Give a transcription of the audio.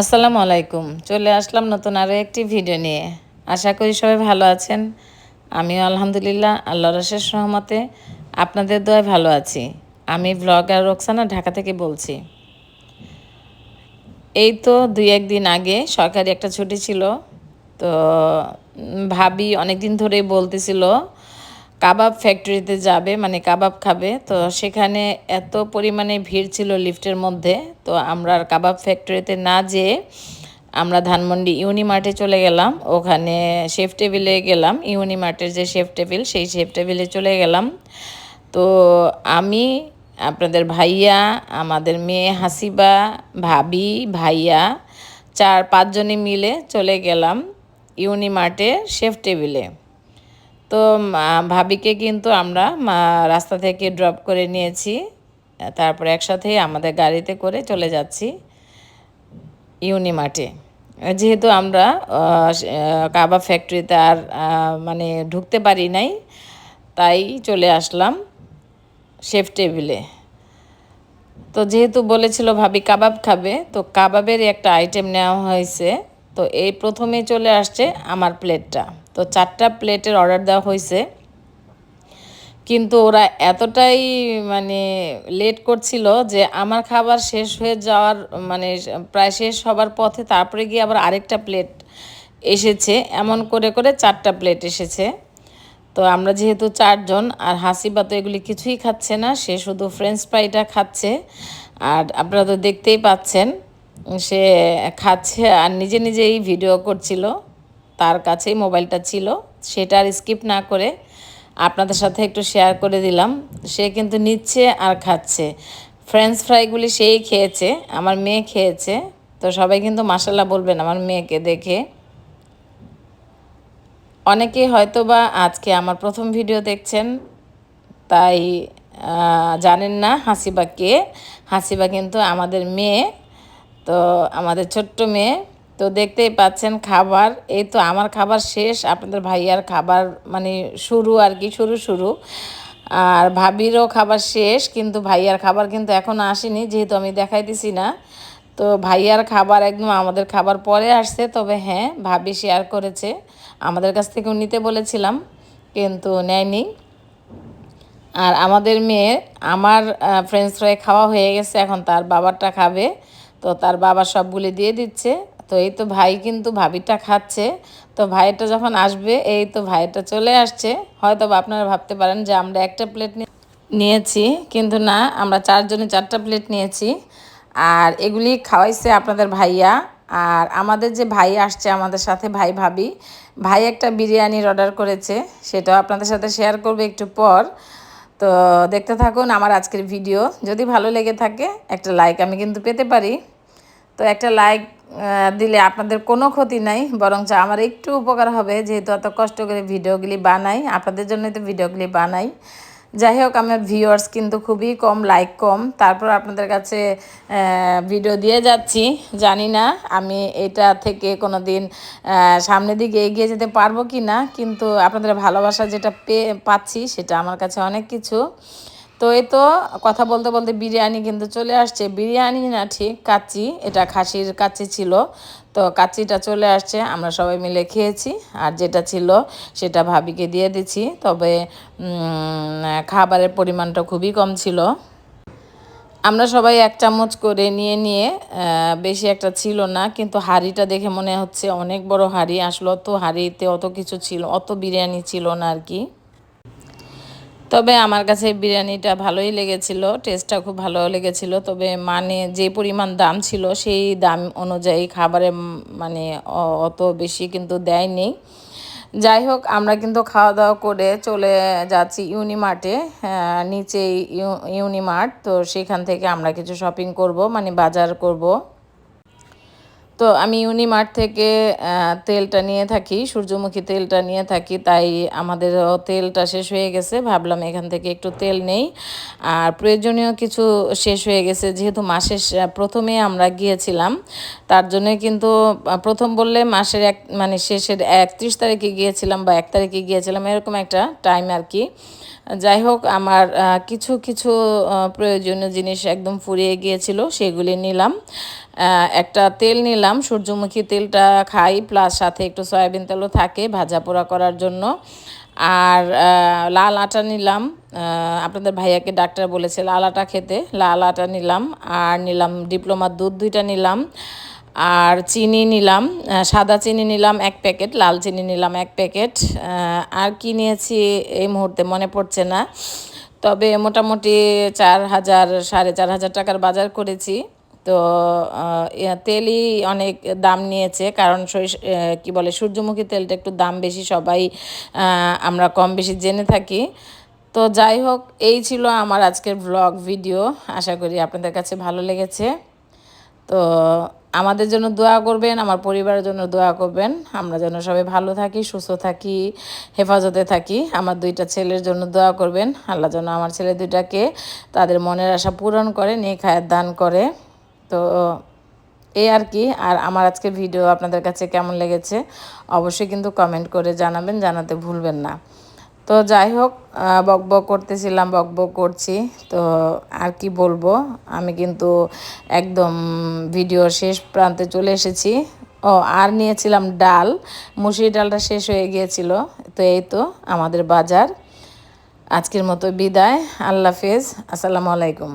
আসসালামু আলাইকুম। চলে আসলাম নতুন আরও একটি ভিডিও নিয়ে। আশা করি সবাই ভালো আছেন। আমিও আলহামদুলিল্লাহ আল্লাহ রসের সহমতে আপনাদের দোয়ায় ভালো আছি। আমি ব্লগার রোকসানা ঢাকা থেকে বলছি। এই তো দুই একদিন আগে সরকারি একটা ছুটি ছিল। তো ভাবি অনেক দিন ধরেই বলতেছিল কাবাব ফ্যাক্টরিতে যাবে মানে কাবাব খাবে। তো সেখানে এত পরিমাণে ভিড় ছিল লিফটের মধ্যে। তো আমরা কাবাব ফ্যাক্টরিতে না যেয়ে আমরা ধানমন্ডি ইউনিমার্টে চলে গেলাম। ওখানে শেফ টেবিলে গেলাম। ইউনিমার্টের যে শেফ টেবিল সেই শেফ টেবিলে চলে গেলাম। তো আমি, আপনাদের ভাইয়া, আমাদের মেয়ে হাসিবা, ভাবি, ভাইয়া, চার পাঁচজনে মিলে চলে গেলাম ইউনিমার্টে শেফ টেবিলে তো ভাবিকে কিন্তু আমরা রাস্তা থেকে ড্রপ করে নিয়েছি। তারপরে একসাথে আমাদের গাড়িতে করে চলে যাচ্ছি ইউনিমার্টে যেহেতু আমরা কাবাব ফ্যাক্টরিতে আর মানে ঢুকতে পারি নাই, তাই চলে আসলাম শেফ টেবিলে তো যেহেতু বলেছিল ভাবি কাবাব খাবে, তো কাবাবের একটা আইটেম নেওয়া হয়েছে। তো এই প্রথমে চলে আসছে আমার প্লেটটা তো চারটা প্লেটের অর্ডার দেওয়া হয়েছে। কিন্তু ওরা এতটাই মানে লেট করছিল যে আমার খাবার শেষ হয়ে যাওয়ার মানে প্রায় শেষ হবার পথে তারপরে গিয়ে আবার আরেকটা প্লেট এসেছে। এমন করে করে চারটা প্লেট এসেছে। তো আমরা যেহেতু চারজন আর হাসিবা তো এগুলি কিছুই খাচ্ছে না, সে শুধু ফ্রেঞ্চ ফ্রাইটা খাচ্ছে। আর আপনারা তো দেখতেই পাচ্ছেন, সে খাচ্ছে আর নিজে নিজেই ভিডিও করছিল। তার কাছেই মোবাইলটা ছিল, সেটা আর স্কিপ না করে আপনাদের সাথে একটু শেয়ার করে দিলাম। সে কিন্তু নিচ্ছে আর খাচ্ছে। ফ্রেঞ্চ ফ্রাইগুলি সেই খেয়েছে, আমার মেয়ে খেয়েছে। তো সবাই কিন্তু মাসাল্লাহ বলবেন আমার মেয়েকে দেখে। অনেকেই হয়তো বা আজকে আমার প্রথম ভিডিও দেখছেন, তাই জানেন না হাসিবা কে। হাসিবা কিন্তু আমাদের মেয়ে, তো আমাদের ছোট্ট মেয়ে। তো দেখতেই পাচ্ছেন খাবার। এই তো আমার খাবার শেষ, আপনাদের ভাইয়ার খাবার মানে শুরু আর কি, শুরু শুরু। আর ভাবিরও খাবার শেষ, কিন্তু ভাইয়ার খাবার কিন্তু এখনও আসেনি, যেহেতু আমি দেখাইতেছি না। তো ভাইয়ার খাবার একদম আমাদের খাবার পরে আসছে, তবে হ্যাঁ ভাবি শেয়ার করেছে। আমাদের কাছ থেকেও নিতে বলেছিলাম, কিন্তু নেয়নি। আর আমাদের মেয়ে, আমার ফ্রেঞ্চ ফ্রাই খাওয়া হয়ে গেছে, এখন তার বাবারটা খাবে। তো তার বাবা সবগুলি দিয়ে দিচ্ছে। তো এই তো ভাই কিন্তু ভাবিটা খাচ্ছে। তো ভাইটা যখন আসবে, এই তো ভাইটা চলে আসছে। হয়তো আপনারা ভাবতে পারেন যে আমরা একটা প্লেট নিয়েছি, কিন্তু না, আমরা চারজনে চারটা প্লেট নিয়েছি। আর এগুলি খাওয়াইছে আপনাদের ভাইয়া। আর আমাদের যে ভাই আসছে আমাদের সাথে, ভাই ভাবি, ভাই একটা বিরিয়ানির অর্ডার করেছে। সেটাও আপনাদের সাথে শেয়ার করবে একটু পর। তো দেখতে থাকুন আমার আজকের ভিডিও যদি ভালো লেগে থাকে, একটা লাইক আমি কিন্তু পেতে পারি। তো একটা লাইক দিলে আপনাদের কোনো ক্ষতি নাই, বরঞ্চ আমার একটু উপকার হবে যেহেতু এত কষ্ট করে ভিডিওগুলি বানাই, আপনাদের জন্যই তো ভিডিওগুলি বানাই। যাই হোক, আমার ভিউয়ার্স কিন্তু খুবই কম লাইক কম। তারপর আপনাদের কাছে ভিডিও দিয়ে যাচ্ছি। জানি না আমি এটা থেকে কোনো দিন সামনের দিকে এগিয়ে যেতে পারব কি না কিন্তু আপনাদের ভালোবাসা যেটা পেয়ে পাচ্ছি সেটা আমার কাছে অনেক কিছু। তো এ তো কথা বলতে বলতে বিরিয়ানি কিন্তু চলে আসছে। বিরিয়ানি না ঠিক কাচ্চি, এটা খাসির কাচ্চি ছিল। তো কাচ্চিটা চলে আসছে, আমরা সবাই মিলে খেয়েছি। আর যেটা ছিল সেটা ভাবিকে দিয়ে দিচ্ছি। তবে খাবারের পরিমাণটা খুবই কম ছিল। আমরা সবাই এক চামচ করে নিয়ে নিয়ে বেশি একটা ছিল না, কিন্তু হাঁড়িটা দেখে মনে হচ্ছে অনেক বড় হাঁড়ি। আসলো তো হাঁড়িতে অত কিছু ছিল, অত বিরিয়ানি ছিল না আর কি। তবে আমার কাছে বিরিয়ানিটা ভালোই লেগেছিল টেস্টটা খুব ভালো লেগেছিল। তবে মানে যে পরিমাণ দাম ছিল সেই দাম অনুযায়ী খাবারে মানে অত বেশি কিন্তু দেয়নি। যাই হোক আমরা কিন্তু খাওয়া দাওয়া করে চলে যাচ্ছি ইউনিমার্টে আহ, নিচে ইউ- ইউনিমার্ট। তো সেখান থেকে আমরা কিছু শপিং করব মানে বাজার করব। তো আমি ইউনিমার্ট থেকে তেলটা নিয়ে থাকি, সূর্যমুখী তেলটা নিয়ে থাকি, তাই আমাদের তেলটা শেষ হয়ে গেছে। ভাবলাম এখান থেকে একটু তেল নেই। আর প্রয়োজনীয় কিছু শেষ হয়ে গেছে, যেহেতু মাসের প্রথমে আমরা গিয়েছিলাম, তার জন্য কিন্তু প্রথম বললে মাসের এক মানে শেষের একত্রিশ তারিখে গিয়েছিলাম বা এক তারিখে গিয়েছিলাম, এরকম একটা টাইম আর কি। যাই হোক, আমার কিছু কিছু প্রয়োজনীয় জিনিস একদম ফুরিয়ে গিয়েছিল, সেগুলি নিলাম। একটা তেল নিলাম, সূর্যমুখী তেলটা খাই প্লাস সাথে একটু সয়াবিন তেলও থাকে ভাজা পোড়া করার জন্য। আর লাল আটা নিলাম। আপনাদের ভাইয়াকে ডাক্তার বলেছে লাল আটা খেতে, লাল আটা নিলাম। আর নিলাম ডিপ্লোমার দুধ দুইটা নিলাম। আর চিনি নিলাম। সাদা চিনি নিলাম এক প্যাকেট, লাল চিনি নিলাম এক প্যাকেট। আর কি নিয়েছি এই মুহূর্তে মনে পড়ছে না। তবে মোটামুটি চার হাজার, সাড়ে চার হাজার টাকার বাজার করেছি। তো তেলই অনেক দাম নিয়েছে। কারণ আহ, কি বলে সূর্যমুখী তেলটা একটু দাম বেশি সবাই আমরা কম বেশি জেনে থাকি। তো যাই হোক এই ছিল আমার আজকের ব্লগ ভিডিও আশা করি আপনাদের কাছে ভালো লেগেছে। তো আমাদের জন্য দোয়া করবেন আমার পরিবারের জন্য দোয়া করবেন। আমরা যেন সবাই ভালো থাকি সুস্থ থাকি হেফাজতে থাকি। আমার দুইটা ছেলের জন্য দোয়া করবেন। আল্লাহ যেন আমার ছেলে দুইটাকে তাদের মনের আশা পূরণ করে নিয়ে খায়ের দান করে। তো এই আর কি। আর আমার আজকের ভিডিও আপনাদের কাছে কেমন লেগেছে অবশ্যই কিন্তু কমেন্ট করে জানাবেন, জানাতে ভুলবেন না। তো যাই হোক বকবক করতেছিলাম বকবক করছি। তো আর কি বলব, আমি কিন্তু একদম ভিডিও শেষ প্রান্তে চলে এসেছি। ও, আর নিয়েছিলাম ডাল মুসুরি ডালটা শেষ হয়ে গিয়েছিল। তো এই তো আমাদের বাজার। আজকের মতো বিদায়, আল্লাহ হাফেজ, আসসালামু আলাইকুম।